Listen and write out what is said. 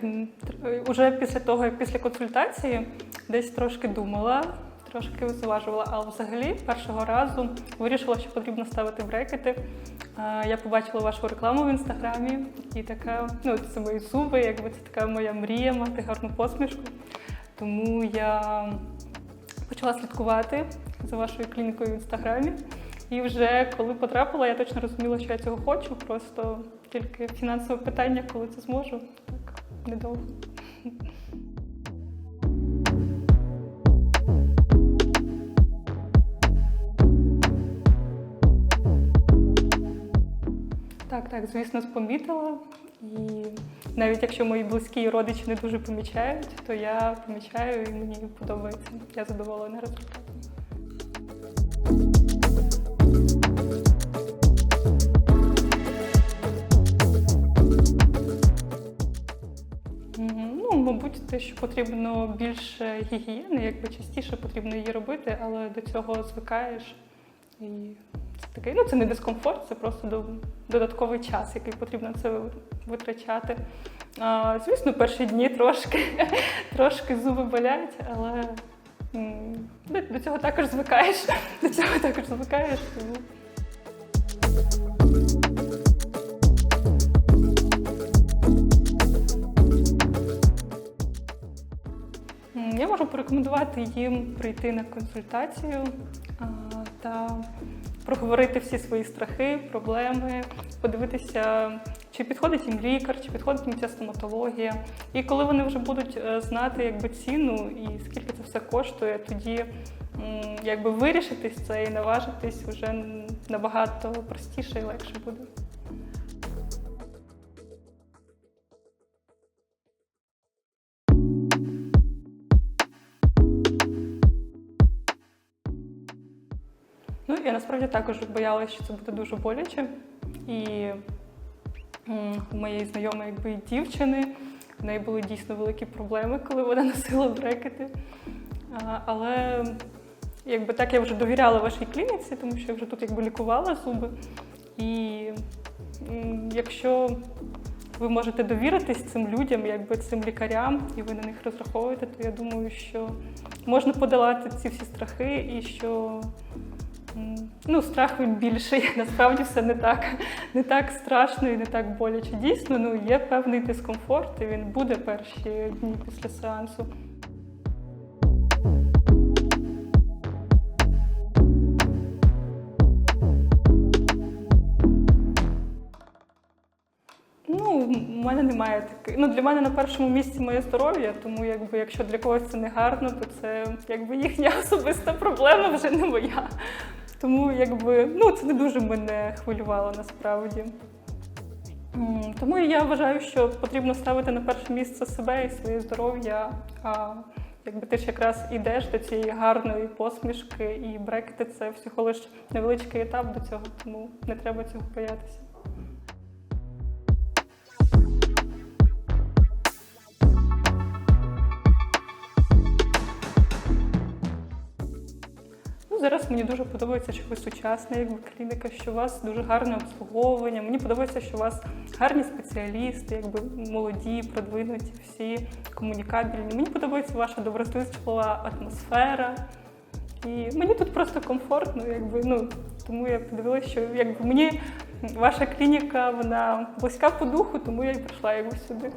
так уже після того, як після консультації, десь трошки думала, трошки зважувала, але взагалі першого разу вирішила, що потрібно ставити брекети. Я побачила вашу рекламу в інстаграмі і така, ну це мої зуби, якби це така моя мрія мати гарну посмішку. Тому я почала слідкувати за вашою клінікою в інстаграмі. І вже коли потрапила, я точно розуміла, що я цього хочу. Просто тільки фінансове питання, коли це зможу, недовго. Так, так, звісно, спомітила. І навіть якщо мої близькі і родичі не дуже помічають, то я помічаю і мені подобається. Я задоволена результатом. Ну, мабуть, те, що потрібно більше гігієни, якби частіше потрібно її робити, але до цього звикаєш. І це такий, ну це не дискомфорт, це просто додатковий час, який потрібно це витрачати. А, звісно, перші дні трошки, трошки зуби болять, але до, цього також звикаєш. До цього також звикаєш. Тому Я можу порекомендувати їм прийти на консультацію та проговорити всі свої страхи, проблеми, подивитися, чи підходить їм лікар, чи підходить їм ця стоматологія. І коли вони вже будуть е, знати якби, ціну і скільки це все коштує, тоді якби вирішитись це і наважитись вже набагато простіше і легше буде. Ну, я насправді також боялася, що це буде дуже боляче. І у моєї знайомої якби, дівчини в неї були дійсно великі проблеми, коли вона носила брекети. Але якби так я вже довіряла вашій клініці, тому що я вже тут якби лікувала зуби. І якщо ви можете довіритись цим людям, якби цим лікарям, і ви на них розраховуєте, то я думаю, що можна подолати ці всі страхи і що ну, страх він більший. Насправді все не так, не так страшно і не так боляче. Дійсно, ну є певний дискомфорт, і він буде перші дні після сеансу. Ну, у мене немає таких. Ну, для мене на першому місці моє здоров'я, тому якби якщо для когось це не гарно, то це якби їхня особиста проблема вже не моя. Тому якби ну це не дуже мене хвилювало насправді. Тому я вважаю, що потрібно ставити на перше місце себе і своє здоров'я. А якби ти ж якраз ідеш до цієї гарної посмішки, і брекети це всього лиш невеличкий етап до цього, тому не треба цього боятися. Зараз мені дуже подобається, що ви сучасна якби клініка, що у вас дуже гарне обслуговування. Мені подобається, що у вас гарні спеціалісти, якби молоді, продвинуті, всі комунікабельні. Мені подобається ваша доброзичливая атмосфера. І мені тут просто комфортно, якби ну тому я подивилася, що якби мені ваша клініка вона близька по духу, тому я і прийшла якби сюди.